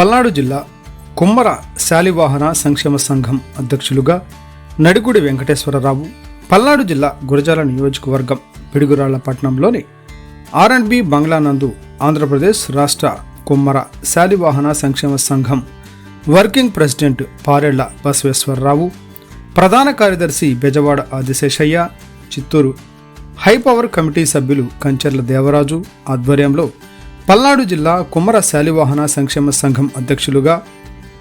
పల్నాడు జిల్లా కుమ్మర శాలివాహన సంక్షేమ సంఘం అధ్యక్షులుగా నడిగుడి వెంకటేశ్వరరావు పల్నాడు జిల్లా గురజాల నియోజకవర్గం పిడుగురాళ్ళపట్నంలోని ఆర్ అండ్ బి ఆంధ్రప్రదేశ్ రాష్ట్ర కుమ్మర శాలివాహన సంక్షేమ సంఘం వర్కింగ్ ప్రెసిడెంట్ పారెళ్ళ బసవేశ్వరరావు ప్రధాన కార్యదర్శి Bejawada Adiseshaiah Chittoor high power committee సభ్యులు కంచర్ల దేవరాజు ఆధ్వర్యంలో పల్నాడు జిల్లా కుమ్మర శాలివాహన సంక్షేమ సంఘం అధ్యక్షులుగా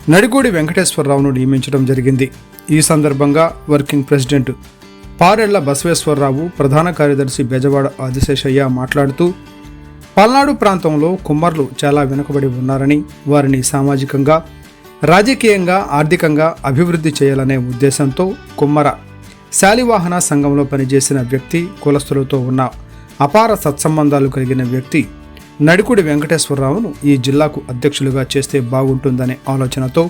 నడిగూడి వెంకటేశ్వరరావును నియమించడం జరిగింది. ఈ సందర్భంగా వర్కింగ్ ప్రెసిడెంట్ పారెళ్ళ బసవేశ్వరరావు ప్రధాన కార్యదర్శి బెజవాడ ఆదిశేషయ్య మాట్లాడుతూ పల్నాడు ప్రాంతంలో కుమ్మర్లు చాలా వెనుకబడి ఉన్నారని వారిని సామాజికంగా రాజకీయంగా ఆర్థికంగా అభివృద్ధి చేయాలనే ఉద్దేశంతో కుమ్మర శాలివాహన సంఘంలో పనిచేసిన వ్యక్తి కులస్తులతో ఉన్న అపార సత్సంబంధాలు కలిగిన వ్యక్తి నడికుడి వెంకటేశ్వరరావును ఈ జిల్లాకు అధ్యక్షులుగా చేస్తే బాగుంటుందనే ఆలోచనతో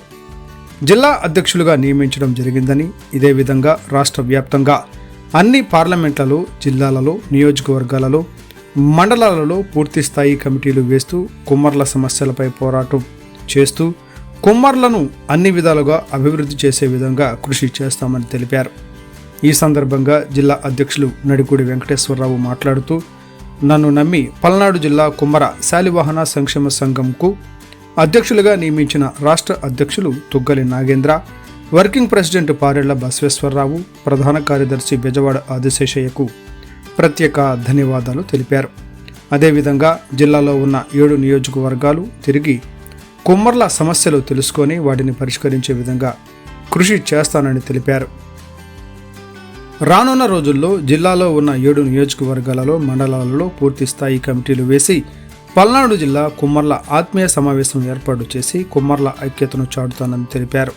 జిల్లా అధ్యక్షులుగా నియమించడం జరిగిందని ఇదే విధంగా రాష్ట్ర వ్యాప్తంగా అన్ని పార్లమెంట్లలో జిల్లాలలో నియోజకవర్గాలలో మండలాలలో పూర్తి స్థాయి కమిటీలు వేస్తూ కుమ్మర్ల సమస్యలపై పోరాటం చేస్తూ కుమ్మర్లను అన్ని విధాలుగా అభివృద్ధి చేసే విధంగా కృషి చేస్తామని తెలిపారు. ఈ సందర్భంగా జిల్లా అధ్యక్షులు నడికూడి వెంకటేశ్వరరావు మాట్లాడుతూ నన్ను నమ్మి పల్నాడు జిల్లా కుమ్మర శాలివాహన సంక్షేమ సంఘంకు అధ్యక్షులుగా నియమించిన రాష్ట్ర అధ్యక్షులు తుగ్గలి నాగేంద్ర వర్కింగ్ ప్రెసిడెంట్ పారెళ్ళ బసవేశ్వరరావు ప్రధాన కార్యదర్శి బెజవాడ ఆదిశేషయ్యకు ప్రత్యేక ధన్యవాదాలు తెలిపారు. అదేవిధంగా జిల్లాలో ఉన్న ఏడు నియోజకవర్గాలు తిరిగి కుమ్మర్ల సమస్యలు తెలుసుకొని వాటిని పరిష్కరించే విధంగా కృషి చేస్తానని తెలిపారు. రానున్న రోజుల్లో జిల్లాలో ఉన్న ఏడు నియోజకవర్గాలలో మండలాలలో పూర్తి స్థాయి కమిటీలు వేసి పల్నాడు జిల్లా కుమ్మర్ల ఆత్మీయ సమావేశం ఏర్పాటు చేసి కుమ్మర్ల ఐక్యతను చాటుతానని తెలిపారు.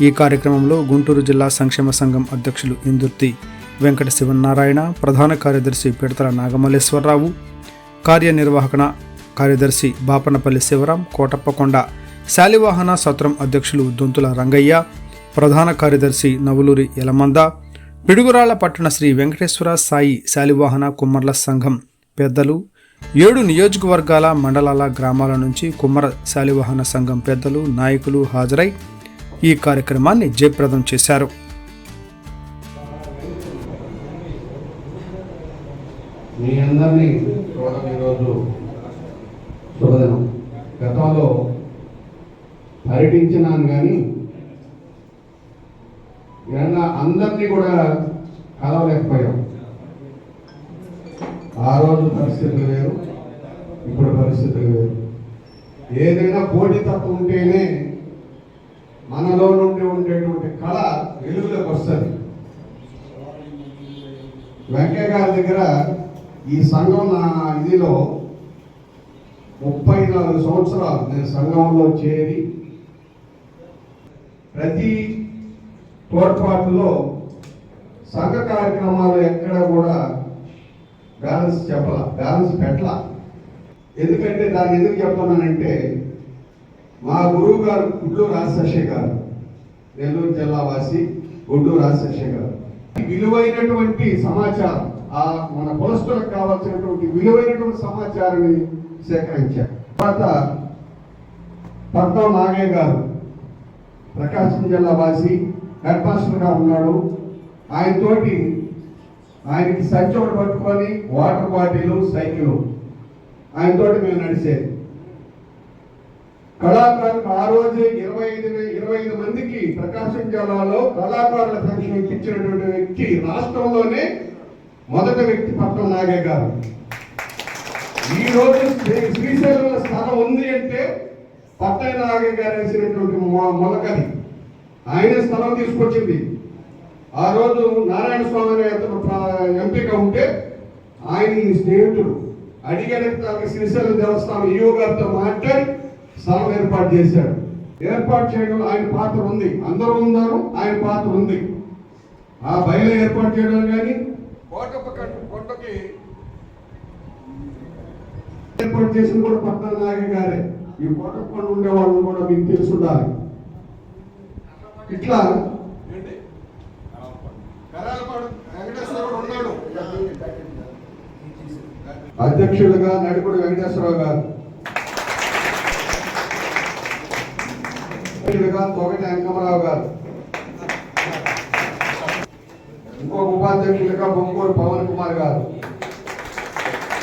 ఈ కార్యక్రమంలో గుంటూరు జిల్లా సంక్షేమ సంఘం అధ్యక్షులు ఇందుర్తి వెంకట శివనారాయణ ప్రధాన కార్యదర్శి పిడతల నాగమల్లేశ్వరరావు కార్యనిర్వాహకన కార్యదర్శి బాపనపల్లి శివరాం కోటప్పకొండ శాలివాహన సత్రం అధ్యక్షులు దొంతుల రంగయ్య ప్రధాన కార్యదర్శి నవులూరి యలమంద పిడుగురాళ్ళ పట్టణ శ్రీ వెంకటేశ్వర సాయి శాలివాహన కుమ్మర్ల సంఘం పెద్దలు ఏడు నియోజకవర్గాల మండలాల గ్రామాల నుంచి కుమ్మర శాలివాహన సంఘం పెద్దలు నాయకులు హాజరై ఈ కార్యక్రమాన్ని జయప్రదం చేశారు. మీ అందరినీ చూడడం ఈరోజు శుభదినం. గతంలో పర్యటించినాను కానీ ఏమన్నా అందరినీ కూడా కలవలేకపోయాం. ఆ రోజు పరిస్థితులు వేరు ఇప్పుడు పరిస్థితులు వేరు. ఏదైనా పోటీతత్వం ఉంటేనే మనలో నుండి ఉండేటువంటి కళ వెలుగులోకి వస్తుంది. వెంకయ్య గారి దగ్గర ఈ సంఘం నా ఇదిలో ముప్పై నాలుగు సంవత్సరాలు నేను సంఘంలో చేరి ప్రతి తోడ్పాటులో సంఘ కార్యక్రమాలు ఎక్కడ కూడా బ్యాలెన్స్ చెప్పాల బ్యాలెన్స్ పెట్టాల. ఎందుకంటే దాన్ని ఎందుకు చెప్తున్నానంటే మా గురువు గారు గుడ్లూరు రాజశేఖర్ గారు నెల్లూరు జిల్లా వాసి గుడ్లూరు రాజశేఖర్ గారు. విలువైనటువంటి సమాచారం ఆ మన కులస్తులకు కావాల్సినటువంటి విలువైనటువంటి సమాచారాన్ని సేకరించారు. తర్వాత పద్మ నాగయ్య గారు ప్రకాశం జిల్లా వాసి హెడ్ మాస్టర్గా ఉన్నాడు. ఆయనతోటి ఆయనకి సంచి ఒకటి పట్టుకొని వాటర్ బాటిల్ సైకిల్ ఆయనతోటి మేము నడిచేది. కళాకారులు ఆ రోజు ఇరవై ఐదు ఇరవై ఐదు మందికి ప్రకాశం జిల్లాలో కళాకారుల సంక్షేమం ఇచ్చినటువంటి వ్యక్తి రాష్ట్రంలోనే మొదటి వ్యక్తి పట్నం నాగే గారు. ఈ రోజు శ్రీశైలంలో స్థలం ఉంది అంటే పట్టణ నాగే గారు వేసినటువంటి మొలకది. ఆయనే స్థలం తీసుకొచ్చింది. ఆ రోజు నారాయణ స్వామి అనే అతను ఎంపిక ఉంటే ఆయన ఈ స్నేహితుడు. అడిగిన శ్రీశైలం దేవస్థానం ఈయో గారితో మాట్లాడి స్థలం ఏర్పాటు చేశాడు. ఏర్పాటు చేయడం ఆయన పాత్ర ఉంది. అందరూ ఉన్నారు ఆయన పాత్ర ఉంది. ఆ బయలు ఏర్పాటు చేయడం కానీ కోట కోటకి ఏర్పాటు చేసింది కూడా పట్టణ నాయక గారే. ఈ కోట కొండ ఉండే వాళ్ళు కూడా మీకు తెలిసి ఉండాలి ఇట్లా. అధ్యక్షులుగా నడుపుడు వెంకటేశ్వరరావు గారు. అధ్యక్షులుగా తొగటి అంకమరావు గారు. ఇంకొక ఉపాధ్యక్షులుగా బొమ్మూరు పవన్ కుమార్ గారు.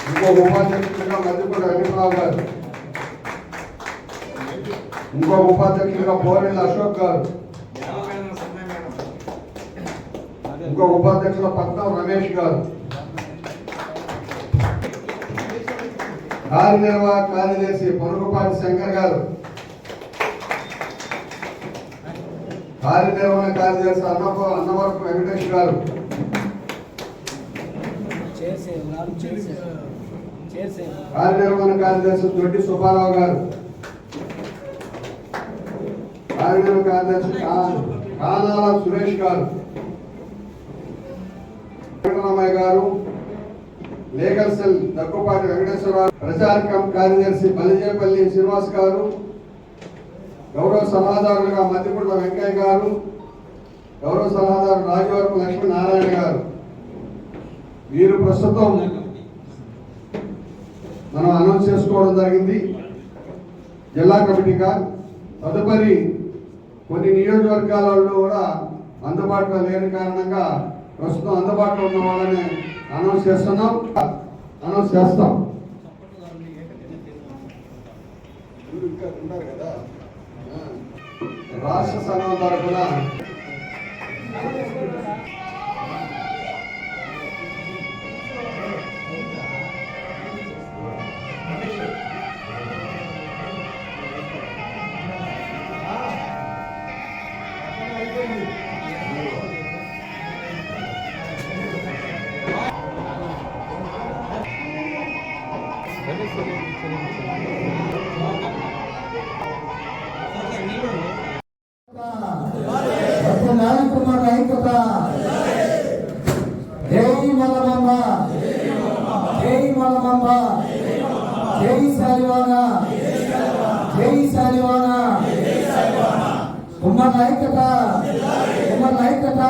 ఇంకొక ఉపాధ్యక్షులుగా మధ్యపూడి వెంకటరావు గారు. ఇంకొక ఉపాధ్యక్షులుగా పోరెళ్ళ అశోక్ గారు. ఇంకో ఉపాధ్యక్షుల పట్నం రమేష్ గారు. కార్యనిర్వాహక కార్యదర్శి పొరుగుపాటి శంకర్ గారు. కార్యనిర్వహణ కార్యదర్శి అన్నప అన్నవరపు వెంకటేష్ గారు. కార్యనిర్వహణ కార్యదర్శి దొడ్డి సుబ్బారావు గారు. కార్యనిర్వహణ కార్యదర్శి కానాల సురేష్ గారు. వెంకటరామయ్య గారు లీగల్ సెల్ దగ్గుపాటి వెంకటేశ్వరరావు ప్రచారకం కార్యదర్శి బలిజేపల్లి శ్రీనివాస్ గారు గౌరవ సలహాదారులుగా మధ్యపుట్ల వెంకయ్య గారు గౌరవ సలహాదారు రాజవరపు లక్ష్మీనారాయణ గారు. వీరు ప్రస్తుతం మనం అనౌన్స్ చేసుకోవడం జరిగింది. జిల్లా కమిటీగా తదుపరి కొన్ని నియోజకవర్గాలలో కూడా అందుబాటులో లేని కారణంగా ప్రస్తుతం అందుబాటులో ఉన్న వాళ్ళని అనౌన్స్ చేస్తున్నాం. అనౌన్స్ చేస్తాం. ఇంకా ఉన్నారు కదా రాష్ట్ర సంఘం తరఫున ఉమ్మర్ ఐక్యత ఉమ్మర్ ఐక్యత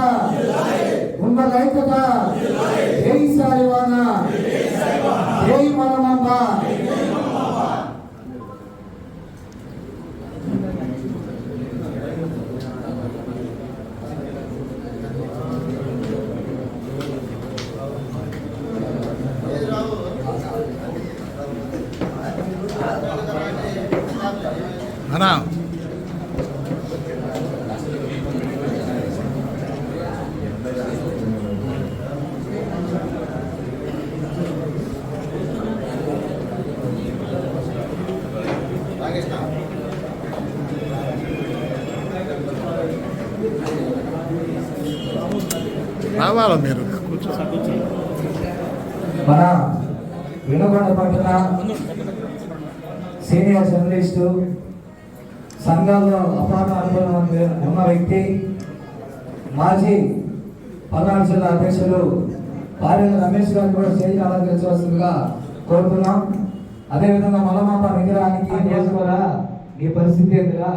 ఉమ్మర్ ఐక్యత జై శాలివాన జై మలమంబ అన్నా రావాలా మీరు మన వినుకొండ పట్టణ సీనియర్ జర్నలిస్టు సంఘాల్లో అపార అనుభవం ఉన్న- ఉన్న వ్యక్తి మాజీ పల్నాడు జిల్లా అధ్యక్షులు పార్యల రమేష్ గారు కూడా స్టేజ్ అలంకరించవలసిందిగా కోరుతున్నాం. అదేవిధంగా మలమాప విగ్రహానికి చేసుకోరా నీ పరిస్థితి ఏందిరా?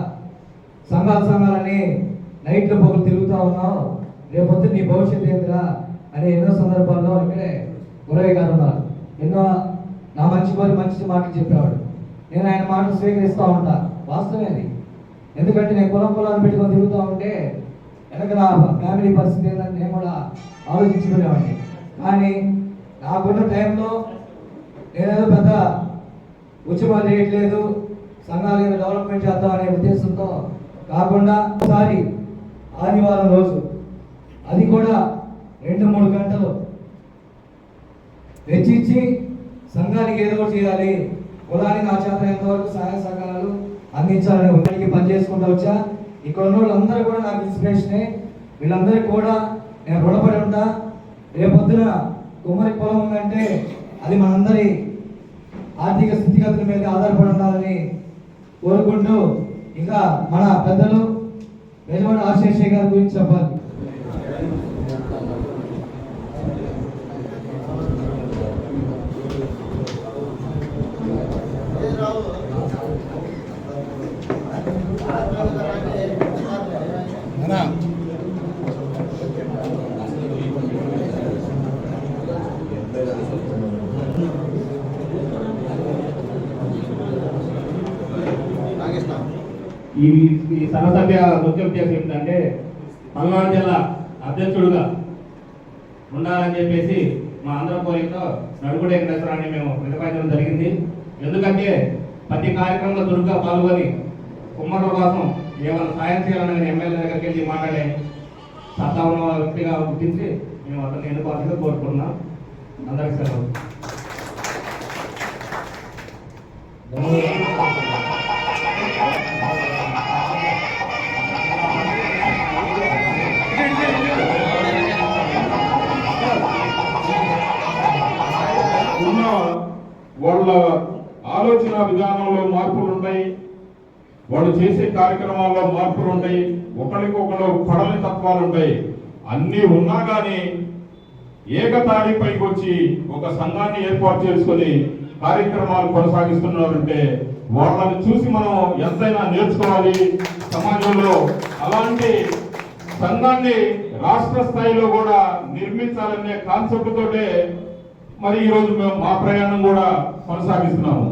సంఘాల సంఘాలని నైట్లో పొగలు తిరుగుతూ ఉన్నావు. రేపొద్దు నీ భవిష్యత్తు ఏందిరా అని ఎన్నో సందర్భాల్లో ఇక్కడే గురయ్య గారు ఉన్నారు. ఎన్నో నా మంచి కోరి మంచి మాటలు చెప్పేవాడు. నేను ఆయన మాటలు స్వీకరిస్తూ ఉంటా. వాస్తవమే అది. ఎందుకంటే నేను కులం కులాన్ని పెట్టుకొని తిరుగుతూ ఉంటే వెనక నా ఫ్యామిలీ పరిస్థితి ఏంటని నేను కూడా ఆలోచించుకునేవాడిని కానీ నాకున్న టైంలో నేనేదో పెద్ద ఉద్యమాలు చేయట్లేదు సంఘాలు ఏదో డెవలప్మెంట్ చేద్దాం అనే ఉద్దేశంతో కాకుండా ఒకసారి ఆదివారం రోజు అది కూడా రెండు మూడు గంటలు. వెచ్చించి సంఘానికి ఏదో ఒకటి చేయాలి. కులానికి నా ఎంతవరకు సహాయ సహకారాలు అందించాలని ఉద్యోగానికి పనిచేసుకుంటూ వచ్చా. ఇక్కడ ఉన్న వాళ్ళందరూ కూడా నాకు ఇన్స్పిరేషనే వీళ్ళందరికీ కూడా నేను రుణపడి ఉంటా. రేపొద్దున కుమ్మరి పొలం ఉందంటే అది మనందరి ఆర్థిక స్థితిగతుల మీద ఆధారపడి ఉండాలని కోరుకుంటూ ఇంకా మన పెద్దలు యజమాని ఆశేషయ్య గారి గురించి చెప్పాలి అన్నా ఈ ఈ సర్వసభ్య చేసి ఏంటంటే పల్నాడు జిల్లా అధ్యక్షుడుగా ఉండాలని చెప్పేసి మా ఆంధ్ర కోరికతో నడుగుడు వెంకటేశ్వరాన్ని మేము ప్రతిపాదించడం జరిగింది. ఎందుకంటే ప్రతి కార్యక్రమంలో చురుగ్గా పాల్గొని కుమ్మరుల కోసం ఏమైనా సాయం చేయాలని ఎమ్మెల్యే దగ్గరికి వెళ్ళి మాట్లాడే సత్తా ఉన్న వ్యక్తిగా గుర్తించి మేము అతన్ని ఎన్నుకోవాల్సిందిగా కోరుకుంటున్నాం. అందరికీ సెలవు. ఉన్న వాళ్ళ ఆలోచన విధానంలో మార్పులు ఉన్నాయి వాళ్ళు చేసే కార్యక్రమాల్లో మార్పులు ఉంటాయి. ఒకరికొకరు పడని తత్వాలు ఉంటాయి. అన్నీ ఉన్నా కానీ ఏకతాడిపైకి వచ్చి ఒక సంఘాన్ని ఏర్పాటు చేసుకొని కార్యక్రమాలు కొనసాగిస్తున్నారంటే వాళ్ళని చూసి మనం ఎంతైనా నేర్చుకోవాలి. సమాజంలో అలాంటి సంఘాన్ని రాష్ట్ర స్థాయిలో కూడా నిర్మించాలనే కాన్సెప్ట్ తోటే మరి ఈరోజు మేము మా ప్రయాణం కూడా కొనసాగిస్తున్నాము.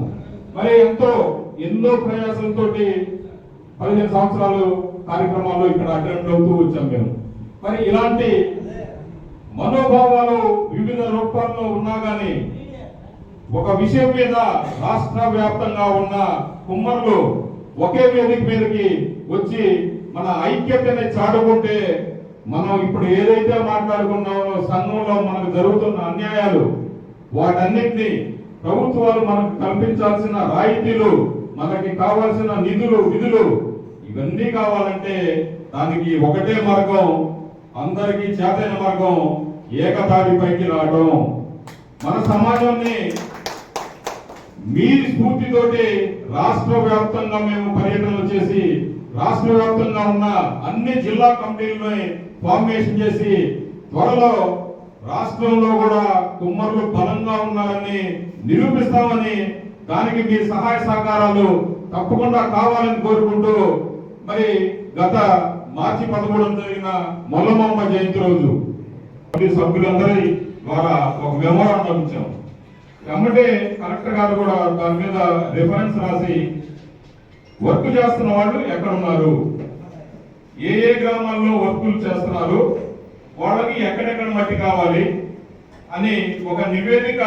మరి ఎంతో ఎన్నో ప్రయాసంతోటి పదిహేను సంవత్సరాలు కార్యక్రమాల్లో ఇక్కడ అటెండ్ అవుతూ వచ్చాం మేము. మరి ఇలాంటి మనోభావాలు వివిధ రూపాల్లో ఉన్నా కానీ ఒక విషయం మీద రాష్ట్ర వ్యాప్తంగా ఉన్న కుమ్మర్లు ఒకే వేదిక మీదకి వచ్చి మన ఐక్యతని చాటుకుంటే మనం ఇప్పుడు ఏదైతే మాట్లాడుకున్నామో సంఘంలో మనకు జరుగుతున్న అన్యాయాలు వాటన్నిటిని ప్రభుత్వాలు మనకు కల్పించాల్సిన రాయితీలు మనకి కావాల్సిన నిధులు విధులు ఇవన్నీ కావాలంటే దానికి ఒకటే మార్గం అందరికీ చేతైన మార్గం ఏకతాటి పైకి రావడం. మన సమాజాన్ని మీ స్ఫూర్తితోటి రాష్ట్ర వ్యాప్తంగా మేము పర్యటనలు చేసి రాష్ట్ర వ్యాప్తంగా ఉన్న అన్ని జిల్లా కమిటీలను ఫార్మేషన్ చేసి త్వరలో రాష్ట్రంలో కూడా కుమ్మరులు బలంగా ఉన్నారని నిరూపిస్తామని దానికి మీ సహాయ సహకారాలు తప్పకుండా కావాలని కోరుకుంటూ మరి గత మార్చి పదమూడు జరిగిన మొల్లమ్మ జయంతి రోజు సభ్యులందరి ద్వారా ఒక వ్యవహారం పంపించాం వెంబటే కలెక్టర్ గారు కూడా దాని మీద రిఫరెన్స్ రాసి వర్క్ చేస్తున్న వాళ్ళు ఎక్కడున్నారు? ఏ ఏ గ్రామాల్లో వర్కులు చేస్తున్నారు? వాళ్ళకి ఎక్కడెక్కడ మట్టి కావాలి అని ఒక నివేదిక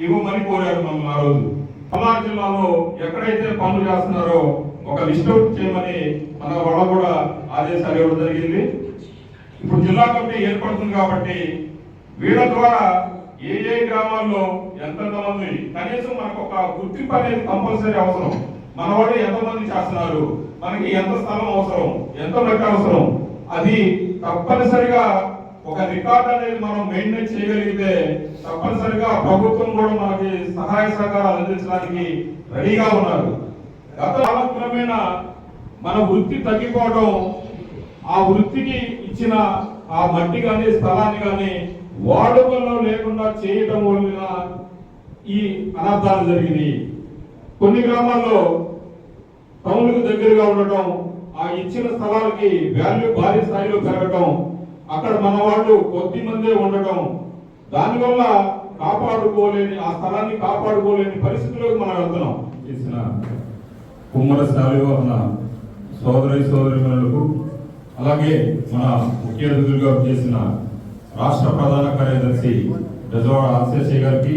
ఇవ్వమని కోరారు మమ్మల్ని ఆ రోజు. పల్నాడు జిల్లాలో ఎక్కడైతే పనులు చేస్తున్నారో ఒక లిస్ట్ అవుట్ చేయమని మన వాళ్ళ కూడా ఆదేశాలు ఇవ్వడం జరిగింది. ఇప్పుడు జిల్లా కమిటీ ఏర్పడుతుంది కాబట్టి వీళ్ళ ద్వారా ఏ ఏ గ్రామాల్లో ఎంతెంత కనీసం మనకు ఒక గుర్తింపు అనేది కంపల్సరీ అవసరం. మన వాళ్ళు ఎంతమంది చేస్తున్నారు? మనకి ఎంత స్థలం అవసరం? ఎంత మట్టి అవసరం? అది తప్పనిసరిగా ఒక రికార్డ్ అనేది మనం మెయింటైన్ చేయగలిగితే తప్పనిసరిగా ప్రభుత్వం కూడా మనకి సహాయ సహకారాలు అందించడానికి రెడీగా ఉన్నారు. గత కాలక్రమేణ మన వృత్తి తగ్గిపోవడం ఆ వృత్తికి ఇచ్చిన ఆ మట్టి కానీ స్థలాన్ని కానీ వాడుకలో లేకుండా చేయటం వలన ఈ అనర్థాలు జరిగినాయి. కొన్ని గ్రామాల్లో టౌన్కు దగ్గరగా ఉండటం ఆ ఇచ్చిన స్థలాలకి వాల్యూ భారీ స్థాయిలో పెరగటం అక్కడ మన వాళ్ళు కొద్ది మందే ఉండటం దానివల్ల కాపాడుకోలేని ఆ స్థలాన్ని కాపాడుకోలేని పరిస్థితిలోకి మనం వెళ్తున్నాం. చేసిన కుమ్మర శాలివాహన సోదరి సోదరిమణులకు అలాగే మన ముఖ్య అతిథులుగా చేసిన రాష్ట్ర ప్రధాన కార్యదర్శి బెజవాడ ఆశేషయ్య గారికి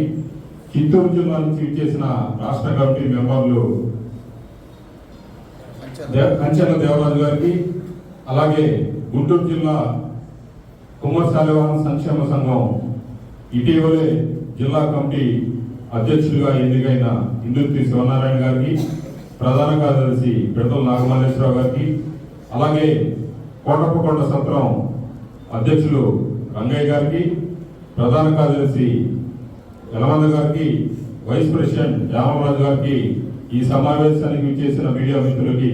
చిత్తూరు జిల్లా నుంచి చేసిన రాష్ట్ర కమిటీ మెంబర్లు కంచెల దేవరాజు గారికి అలాగే గుంటూరు జిల్లా కుమ్మర్ శాలివాహన సంక్షేమ సంఘం ఇటీవలే జిల్లా కమిటీ అధ్యక్షులుగా ఎన్నికైన ఇందుర్తి శివనారాయణ గారికి ప్రధాన కార్యదర్శి పిడతల నాగమల్లేశ్వరరావు గారికి అలాగే కోటప్పకొండ సత్రం అధ్యక్షులు రంగయ్య గారికి ప్రధాన కార్యదర్శి యలమంద గారికి వైస్ ప్రెసిడెంట్ రామరాజు గారికి ఈ సమావేశానికి చేసిన మీడియా మిత్రులకి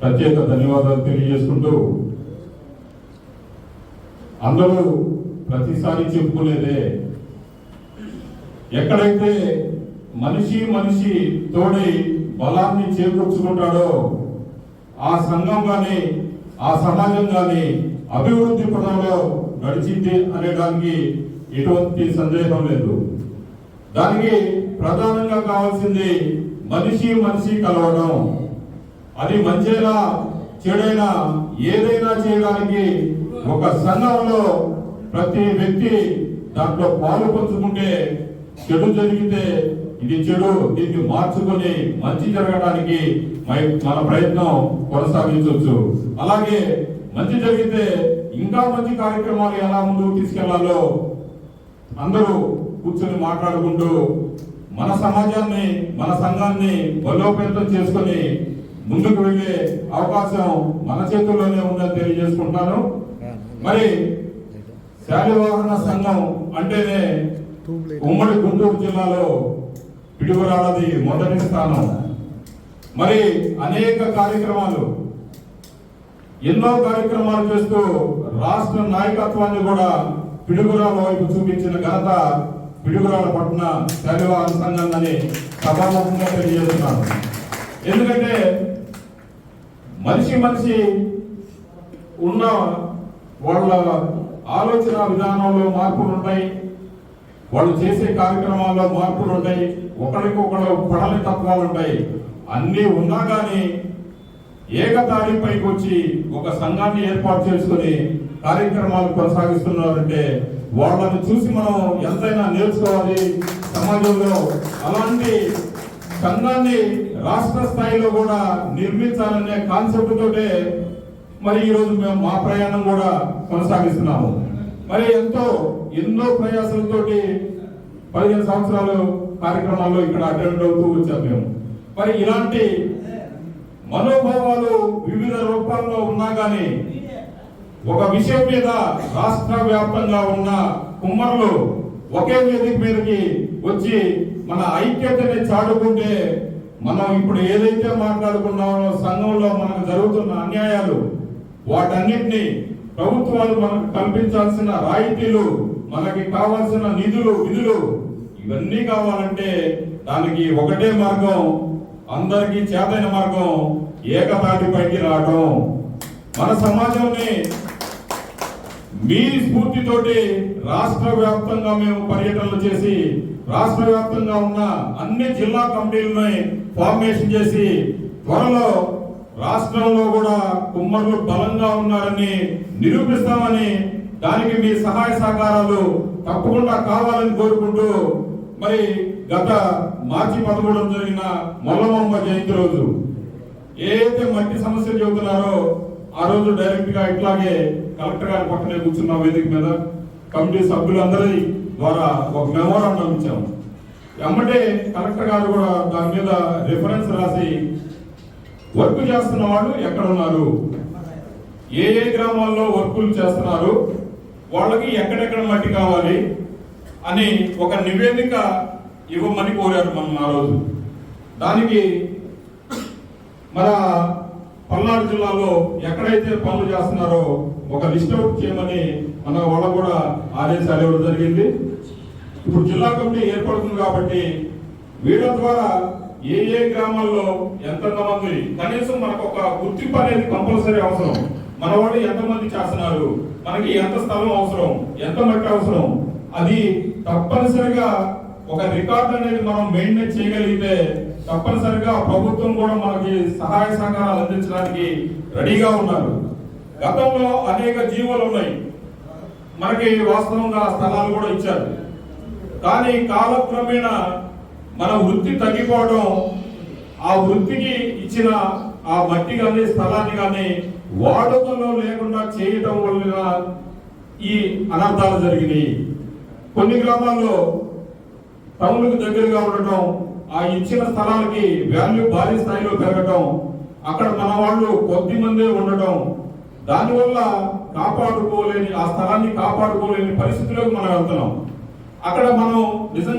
ప్రత్యేక ధన్యవాదాలు తెలియజేసుకుంటూ అందరూ ప్రతిసారి చెప్పుకునేదే ఎక్కడైతే మనిషి మనిషి తోడై బలాన్ని చేకూర్చుకుంటాడో ఆ సంఘం కానీ ఆ సమాజం కానీ అభివృద్ధి పదంలో నడిచింది అనేదానికి ఎటువంటి సందేహం లేదు. దానికి ప్రధానంగా కావాల్సింది మనిషి మనిషి కలవడం. అది మంచైనా చెడైనా ఏదైనా చేయడానికి ఒక సంఘంలో ప్రతి వ్యక్తి దాంట్లో పాలు పంచుకుంటే చెడు జరిగితే ఇది చెడు దీన్ని మార్చుకొని మంచి జరగడానికి మన ప్రయత్నం కొనసాగించవచ్చు. అలాగే మంచి జరిగితే ఇంకా మంచి కార్యక్రమాలు ఎలా ముందుకు తీసుకెళ్ళాలో అందరూ కూర్చొని మాట్లాడుకుంటూ మన సమాజాన్ని మన సంఘాన్ని బలోపేతం చేసుకొని ముందుకు వెళ్ళే అవకాశం మన చేతుల్లోనే ఉందని తెలియజేసుకుంటున్నాను మరి శాలివాహన సంఘం అంటేనే ఉమ్మడి గుంటూరు జిల్లాలో పిడుగురాలది మొదటి స్థానం. మరి అనేక కార్యక్రమాలు ఎన్నో కార్యక్రమాలు చేస్తూ రాష్ట్ర నాయకత్వాన్ని కూడా పిడుగురాల వైపు చూపించిన ఘనత పిడుగురాల పట్టణ శాలివాహన అని సభాముఖంగా తెలియజేస్తున్నాను. ఎందుకంటే మనిషి మనిషి ఉన్న వాళ్ళ ఆలోచన విధానంలో మార్పులు ఉంటాయి. వాళ్ళు చేసే కార్యక్రమాల్లో మార్పులు ఉంటాయి. ఒకరికొకరు పడని తత్వాలు ఉంటాయి. అన్నీ ఉన్నా కానీ ఏకతాళిపైకి వచ్చి ఒక సంఘాన్ని ఏర్పాటు చేసుకుని కార్యక్రమాలు కొనసాగిస్తున్నారంటే వాళ్ళని చూసి మనం ఎంతైనా నేర్చుకోవాలి. సమాజంలో అలాంటి సంఘాన్ని రాష్ట్ర స్థాయిలో కూడా నిర్మించాలనే కాన్సెప్ట్ తోటే మరి ఈరోజు మేము మా ప్రయాణం కూడా కొనసాగిస్తున్నాము. మరి ఎంతో ఎన్నో ప్రయాసాలతోటి పదిహేను సంవత్సరాలు కార్యక్రమాల్లో ఇక్కడ అటెండ్ అవుతూ వచ్చాం మేము. మరి ఇలాంటి మనోభావాలు వివిధ రూపాల్లో ఉన్నా కానీ ఒక విషయం మీద రాష్ట్ర వ్యాప్తంగా ఉన్న కుమ్మరులు ఒకే వేదిక మీదకి వచ్చి మన ఐక్యతని చాటుకుంటే మనం ఇప్పుడు ఏదైతే మాట్లాడుకున్నామో సంఘంలో మనకు జరుగుతున్న అన్యాయాలు వాటన్నిటిని ప్రభుత్వాలు మనకు కల్పించాల్సిన రాయితీలు మనకి కావాల్సిన నిధులు విధులు ఇవన్నీ కావాలంటే దానికి ఒకటే మార్గం అందరికీ చేతైన మార్గం ఏకతాటిపైకి రావడం మన సమాజాన్ని మీ స్ఫూర్తితోటి రాష్ట్ర వ్యాప్తంగా మేము పర్యటనలు చేసి రాష్ట్ర వ్యాప్తంగా ఉన్న అన్ని జిల్లా కమిటీలని ఫార్మేషన్ చేసి త్వరలో రాష్ట్రంలో కూడా కుమ్మర్లు బలంగా ఉన్నారని నిరూపిస్తామని దానికి మీ సహాయ సహకారాలు తప్పకుండా కావాలని కోరుకుంటూ మరి గత మార్చి పదమూడు జరిగిన మొల్లమమ్మ జయంతి రోజు ఏదైతే మట్టి సమస్యలు చెబుతున్నారో ఆ రోజు డైరెక్ట్గా ఇట్లాగే కలెక్టర్ గారి పక్కనే కూర్చున్న వేదిక మీద కమిటీ సభ్యులందరి ద్వారా ఒక మెమోరాండం ఇచ్చాము ఎమ్మటే కలెక్టర్ గారు కూడా దాని మీద రిఫరెన్స్ రాసి వర్క్ చేస్తున్న వాళ్ళు ఎక్కడ ఉన్నారు? ఏ ఏ గ్రామాల్లో వర్కులు చేస్తున్నారు? వాళ్ళకి ఎక్కడెక్కడ మట్టి కావాలి? అని ఒక నివేదిక ఇవ్వమని కోరారు మనం ఆ రోజు. దానికి మన పల్నాడు జిల్లాలో ఎక్కడైతే పనులు చేస్తున్నారో ఒక లిస్ట్ అవుట్ చేయమని మన వాళ్ళ కూడా ఆదేశాలు ఇవ్వడం జరిగింది. ఇప్పుడు జిల్లా కమిటీ ఏర్పడుతుంది కాబట్టి వీళ్ళ ద్వారా ఏ ఏ గ్రామాల్లో ఎంతెంత మంది కనీసం మనకు ఒక గుర్తింపు అనేది కంపల్సరీ అవసరం. మన వాళ్ళు ఎంతమంది చేస్తున్నారు మనకి ఎంత స్థలం అవసరం ఎంత మట్టి అవసరం అది తప్పనిసరిగా ఒక రికార్డు అనేది మనం మెయింటైన్ చేయగలిగితే తప్పనిసరిగా ప్రభుత్వం కూడా మనకి సహాయ సహకారాలు అందించడానికి రెడీగా ఉన్నారు. గతంలో అనేక జీవోలు ఉన్నాయి. మనకి వాస్తవంగా స్థలాలు కూడా ఇచ్చారు. కానీ కాలక్రమేణా మన వృత్తి తగ్గిపోవడం ఆ వృత్తికి ఇచ్చిన ఆ మట్టి కానీ స్థలాన్ని కానీ వాడుకలో లేకుండా చేయటం వల్ల ఈ అనర్థాలు జరిగినాయి. కొన్ని గ్రామాల్లో టౌన్లకు దగ్గరగా ఉండటం ఆ ఇచ్చిన స్థలానికి వాల్యూ భారీ స్థాయిలో పెరగటం అక్కడ మన వాళ్ళు కొద్ది మందే ఉండటం దానివల్ల కాపాడుకోలేని ఆ స్థలాన్ని కాపాడుకోలేని పరిస్థితిలోకి మనం వెళ్తున్నాం. అక్కడ మనం నిజంగా